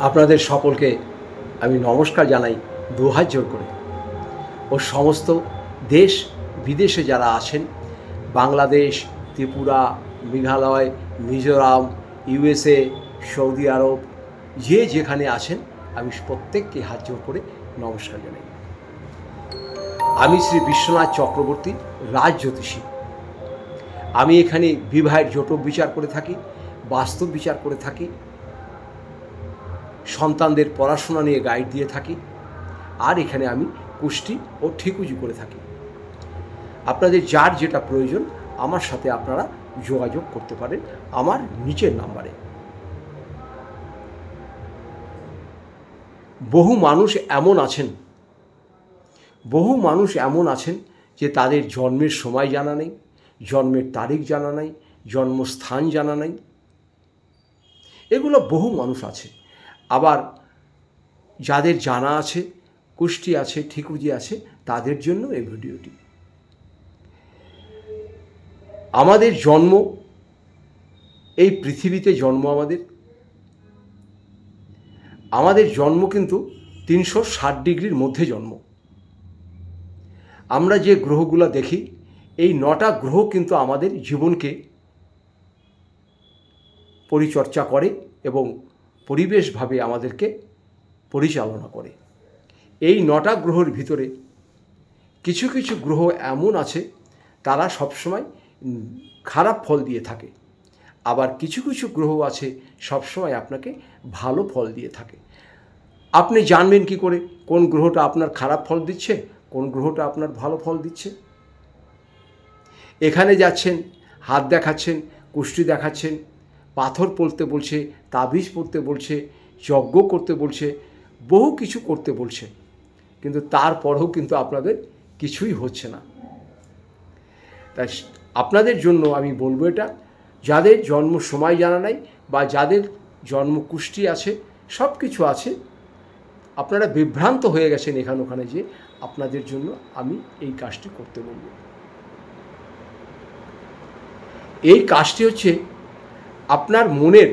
আপনাদের সকলকে আমি নমস্কার জানাই দু হাত জোর করে। ও সমস্ত দেশ বিদেশে যারা আছেন, বাংলাদেশ, ত্রিপুরা, মেঘালয়, মিজোরাম, ইউএসএ, সৌদি আরব, যে যেখানে আছেন, আমি প্রত্যেককে হাত জোর করে নমস্কার জানাই। আমি শ্রী বিশ্বনাথ চক্রবর্তী রাজ জ্যোতিষী আমি এখানে বিবাহের জটক বিচার করে থাকি, বাস্তব বিচার করে থাকি সন্তানদের পড়াশোনা নিয়ে গাইড দিয়ে থাকি। আর এখানে আমি কুষ্টি ও ঠিকুজি করে থাকি। আপনাদের যার যেটা প্রয়োজন, আমার সাথে আপনারা যোগাযোগ করতে পারেন আমার নিচের নাম্বারে। বহু মানুষ এমন আছেন, বহু মানুষ এমন আছেন যে তাদের জন্মের সময় জানা নেই, জন্মের তারিখ জানা নাই, জন্মস্থান জানা নাই। এগুলো বহু মানুষ আছে। আবার যাদের জানা আছে, কুষ্টি আছে, ঠিকুজি আছে, তাদের জন্য এই ভিডিওটি। আমাদের জন্ম, এই পৃথিবীতে জন্ম আমাদের। আমাদের জন্ম কিন্তু তিনশো ষাট ডিগ্রির মধ্যে জন্ম। আমরা যে গ্রহগুলো দেখি, এই নটা গ্রহ কিন্তু আমাদের জীবনকে পরিচর্যা করে এবং পরিবেশভাবে আমাদেরকে পরিচালনা করে। এই নটা গ্রহের ভিতরে কিছু কিছু গ্রহ এমন আছে, তারা সবসময় খারাপ ফল দিয়ে থাকে। আবার কিছু কিছু গ্রহ আছে, সবসময় আপনাকে ভালো ফল দিয়ে থাকে। আপনি জানবেন কি করে, কোন গ্রহটা আপনার খারাপ ফল দিচ্ছে, কোন গ্রহটা আপনার ভালো ফল দিচ্ছে। এখানে যাচ্ছেন, হাত দেখাচ্ছেন, কুষ্টি দেখাচ্ছেন, পাথর পড়তে বলছে তাবিজ পড়তে বলছে, যজ্ঞ করতে বলছে, বহু কিছু করতে বলছে। কিন্তু তারপরেও কিন্তু আপনাদের কিছুই হচ্ছে না। তাই আপনাদের জন্য আমি বলব এটা, যাদের জন্ম সময় জানা নাই বা যাদের জন্ম কুষ্টি আছে, সব কিছু আছে, আপনারা বিভ্রান্ত হয়ে গেছেন এখানে ওখানে যে আপনাদের জন্য আমি এই কাজটি করতে বলব। এই কাজটি হচ্ছে আপনার মনের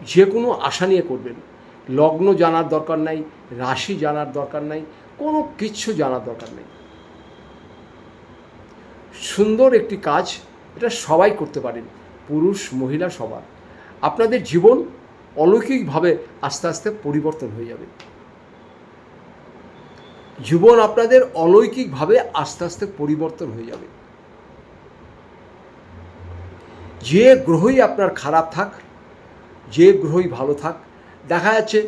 যে কোনো আশা নিয়ে করবেন। লগ্ন জানার দরকার নাই, রাশি জানার দরকার নাই, কোনো কিচ্ছু জানার দরকার নেই। সুন্দর একটি কাজ এটা সবাই করতে পারেন, পুরুষ, মহিলা, সবার। আপনাদের জীবন অলৌকিকভাবে আস্তে আস্তে পরিবর্তন হয়ে যাবে। জীবন আপনাদের অলৌকিকভাবে আস্তে আস্তে পরিবর্তন হয়ে যাবে। যে গ্রহই আপনার খারাপ থাক যে গ্রহই ভালো থাক, দেখা যাচ্ছে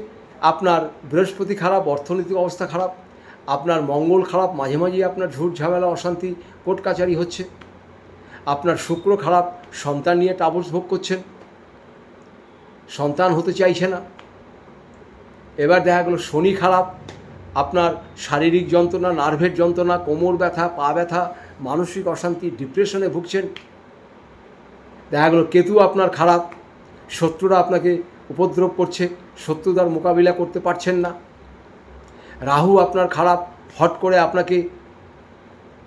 আপনার বৃহস্পতি খারাপ, অর্থনৈতিক অবস্থা খারাপ, আপনার মঙ্গল খারাপ, মাঝে মাঝে আপনার ঝুট ঝামেলা, অশান্তি, কোর্ট কাচারি হচ্ছে, আপনার শুক্র খারাপ, সন্তান নিয়ে টাবস ভোগ করছেন, সন্তান হতে চাইছে না। এবার দেখা গেলো শনি খারাপ, আপনার শারীরিক যন্ত্রণা, নার্ভের যন্ত্রণা, কোমর ব্যথা, পা ব্যথা, মানসিক অশান্তি, ডিপ্রেশনে ভুগছেন, দেখা গেলো কেতু আপনার খারাপ শত্রুরা আপনাকে উপদ্রব করছে, শত্রুতার মোকাবিলা করতে পারছেন না। রাহু আপনার খারাপ, হট করে আপনাকে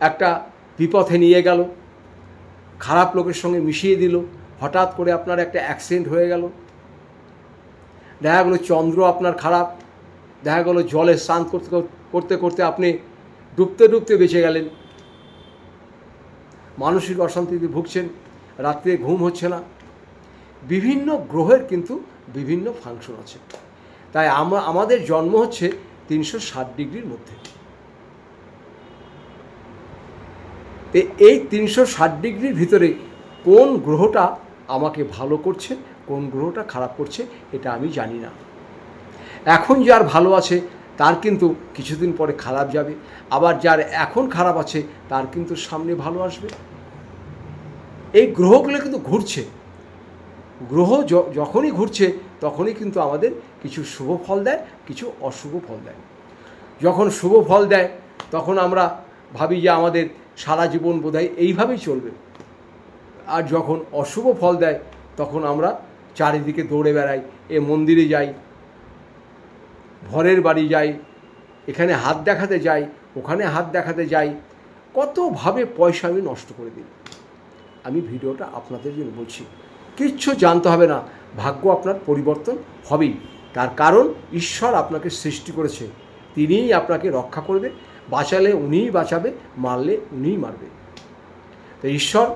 একটা বিপথে নিয়ে গেল, খারাপ লোকের সঙ্গে মিশিয়ে দিল, হঠাৎ করে আপনার একটা অ্যাক্সিডেন্ট হয়ে গেল। দেখা গেলো চন্দ্র আপনার খারাপ, দেখা গেলো জলে স্নান করতে করতে করতে আপনি ডুবতে ডুবতে বেঁচে গেলেন। মানসিক অশান্তিতে ভুগছেন, রাত্রে ঘুম হচ্ছে না। বিভিন্ন গ্রহের কিন্তু বিভিন্ন ফাংশন আছে। তাই আমরা, আমাদের জন্ম হচ্ছে তিনশো ষাট ডিগ্রির মধ্যে। এই তিনশো ষাট ডিগ্রির ভিতরে কোন গ্রহটা আমাকে ভালো করছে, কোন গ্রহটা খারাপ করছে, এটা আমি জানি না। এখন যার ভালো আছে, তার কিন্তু কিছুদিন পরে খারাপ যাবে। আবার যার এখন খারাপ আছে, তার কিন্তু সামনে ভালো আসবে। এই গ্রহগুলো কিন্তু ঘুরছে। গ্রহ যখনই ঘুরছে, তখনই কিন্তু আমাদের কিছু শুভ ফল দেয়, কিছু অশুভ ফল দেয়। যখন শুভ ফল দেয়, তখন আমরা ভাবি যে আমাদের সারা জীবন বোধহয় এইভাবেই চলবে। আর যখন অশুভ ফল দেয়, তখন আমরা চারিদিকে দৌড়ে বেড়াই, এ মন্দিরে যাই ঘরের বাড়ি যাই, এখানে হাত দেখাতে যাই, ওখানে হাত দেখাতে যাই, কতভাবে পয়সা আমি নষ্ট করে দিই। আমি ভিডিওটা আপনাদের জন্য বলছি। কিচ্ছু জানতে হবে না। ভাগ্য আপনার পরিবর্তন হবেই। তার কারণ ঈশ্বর আপনাকে সৃষ্টি করেছে। তিনিই আপনাকে রক্ষা করবে। বাঁচালে উনিই বাঁচাবে, মারলে উনিই মারবে। তো ঈশ্বর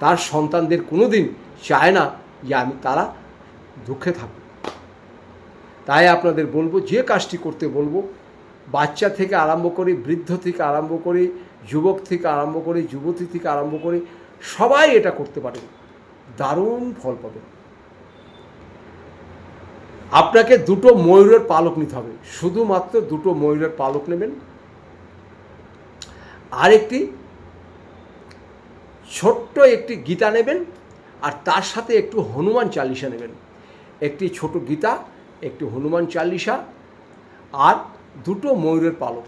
তার সন্তানদের কোনো দিন চায় না যে আমি তারা দুঃখে থাকুক। তাই আপনাদের বলব, যে কাজটি করতে বলব, বাচ্চা থেকে আরম্ভ করে, বৃদ্ধ থেকে আরম্ভ করে, যুবক থেকে আরম্ভ করে, যুবতী থেকে আরম্ভ করে, সবাই এটা করতে পারেন। দারুণ ফল পাবেন আপনাকে দুটো ময়ূরের পালক নিতে হবে। শুধুমাত্র দুটো ময়ূরের পালক নেবেন। আরেকটি, ছোট্ট একটি গীতা নেবেন আর তার সাথে একটু হনুমান চালিসা নেবেন। একটি ছোট গীতা, একটি হনুমান চালিসা আর দুটো ময়ূরের পালক।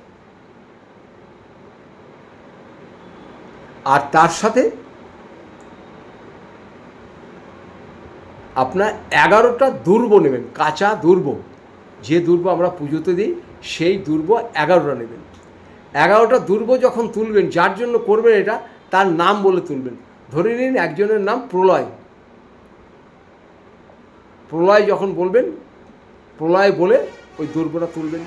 আর তার সাথে আপনার এগারোটা দুর্ব নেবেন, কাঁচা দুর্ব। যে দুর্ব আমরা পুজোতে দিই, সেই দুর্ব এগারোটা নেবেন। এগারোটা দুর্ব যখন তুলবেন, যার জন্য করবেন এটা, তার নাম বলে তুলবেন। ধরে নিন একজনের নাম প্রলয়। প্রলয় যখন বলবেন, প্রলয় বলে ওই দুর্বটা তুলবেন।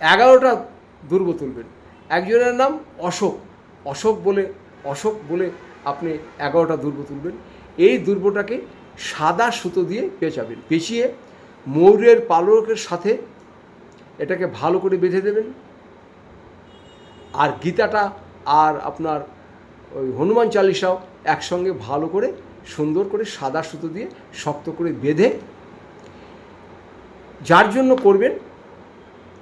এগারোটা দুর্ব তুলবেন। একজনের নাম অশোক। অশোক বলে অশোক বলে আপনি এগারোটা দুর্ব তুলবেন। এই দুর্বটাকে সাদা সুতো দিয়ে পেঁচাবেন। পেঁচিয়ে ময়ূরের পালকের সাথে এটাকে ভালো করে বেঁধে দেবেন। আর গীতাটা আর আপনার ওই হনুমান চালিসাও একসঙ্গে ভালো করে, সুন্দর করে সাদা সুতো দিয়ে শক্ত করে বেঁধে যার জন্য করবেন,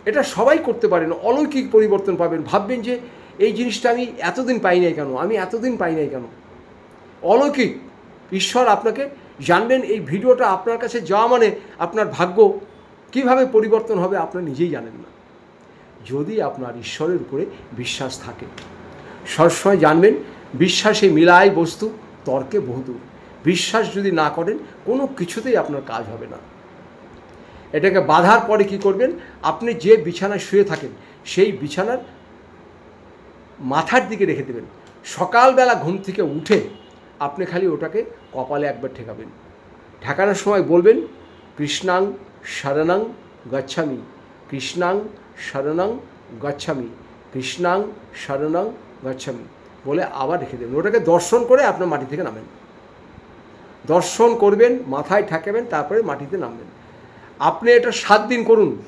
এটা সবাই করতে পারেন, অলৌকিক পরিবর্তন পাবেন। ভাববেন যে এই জিনিসটা আমি এতদিন পাই নাই কেন? আমি এতদিন পাই নাই কেন? অলৌকিক। ঈশ্বর আপনাকে জানবেন এই ভিডিওটা আপনার কাছে যাওয়া মানে আপনার ভাগ্য কীভাবে পরিবর্তন হবে আপনি নিজেই জানেন না। যদি আপনার ঈশ্বরের উপরে বিশ্বাস থাকে, সবসময় জানবেন বিশ্বাসে মিলায় বস্তু, তর্কে বহুদূর বিশ্বাস যদি না করেন, কোনো কিছুতেই আপনার কাজ হবে না। এটাকে বাধার পরে কি করবেন? আপনি যে বিছানায় শুয়ে থাকেন, সেই বিছানার মাথার দিকে রেখে দেবেন। সকালবেলা ঘুম থেকে উঠে আপনি খালি ওটাকে কপালে একবার ঠেকাবেন। ঠেকানোর সময় বলবেন, কৃষ্ণাং শরণাং গচ্ছামি, কৃষ্ণাং শরণাং গচ্ছামি, কৃষ্ণাং শরণাং গচ্ছামি। বলে আবার রেখে দেবেন। ওটাকে দর্শন করে আপনার মাটি থেকে নামেন। দর্শন করবেন, মাথায় ঠেকাবেন, তারপরে মাটিতে নামবেন। আপনি এটা সাত দিন করুন।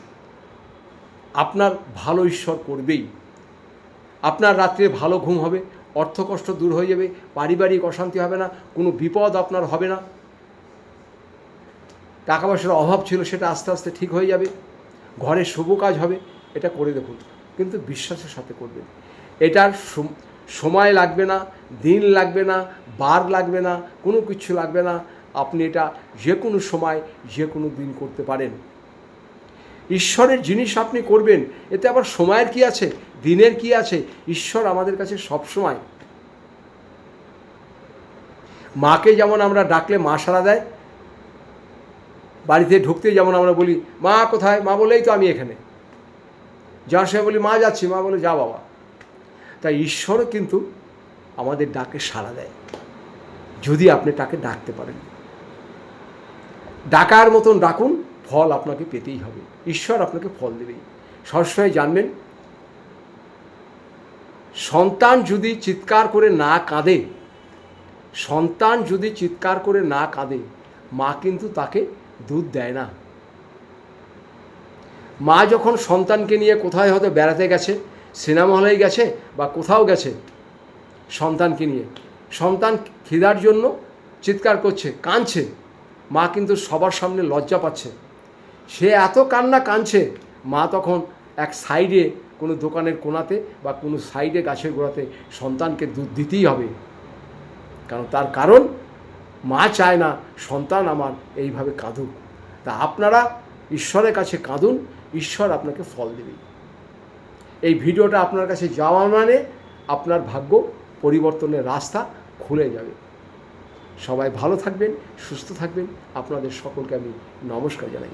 আপনার ভালো ঈশ্বর করবেই। আপনার রাত্রে ভালো ঘুম হবে অর্থকষ্ট দূর হয়ে যাবে, পারিবারিক অশান্তি হবে না, কোনো বিপদ আপনার হবে না। টাকা পয়সার অভাব ছিল, সেটা আস্তে আস্তে ঠিক হয়ে যাবে। ঘরে শুভ কাজ হবে, এটা করে দেখুন, কিন্তু বিশ্বাসের সাথে করবেন। এটার সময় লাগবে না, দিন লাগবে না, বার লাগবে না, কোনো কিছু লাগবে না। আপনি এটা যে কোনো সময় যে কোনো দিন করতে পারেন। ঈশ্বরের জিনিস আপনি করবেন, এতে আবার সময়ের কি আছে? দিনের কি আছে? ঈশ্বর আমাদের কাছে সব সময় মাকে যেমন আমরা ডাকলে মা সারা দেয়, বাড়িতে ঢুকতে যেমন আমরা বলি, মা কোথায়? মা বলেই তো আমি এখানে। যার সময় বলি, মা যাচ্ছি। মা বলে, যা বাবা। তাই ঈশ্বরও কিন্তু আমাদের ডাকে সাড়া দেয়, যদি আপনি তাকে ডাকতে পারেন। ডাকার মতন ডাকুন ফল আপনাকে পেতেই হবে। ঈশ্বর আপনাকে ফল দেবেই। সবসময় জানবেন, সন্তান যদি চিৎকার করে না কাঁদে, সন্তান যদি চিৎকার করে না কাঁদে, মা কিন্তু তাকে দুধ দেয় না। মা যখন সন্তানকে নিয়ে কোথায় হয়তো বেড়াতে গেছে, সিনেমা হলে গেছে বা কোথাও গেছে, সন্তানকে নিয়ে, সন্তান খিদার জন্য চিৎকার করছে, কাঁদছে, মা কিন্তু সবার সামনে লজ্জা পাচ্ছে। সে এত কান্না কাঁদছে, মা তখন এক সাইডে কোনো দোকানের কোনাতে বা কোনো সাইডে গাছের গোড়াতে সন্তানকে দুধ দিতেই হবে। কারণ তার কারণ, মা চায় না সন্তান আমার এইভাবে কাঁদুক। তা আপনারা ঈশ্বরের কাছে কাঁদুন, ঈশ্বর আপনাকে ফল দেবে। এই ভিডিওটা আপনার কাছে যাওয়া মানে আপনার ভাগ্য পরিবর্তনের রাস্তা খুলে যাবে। সবাই ভালো থাকবেন, সুস্থ থাকবেন। আপনাদের সকলকে আমি নমস্কার জানাই।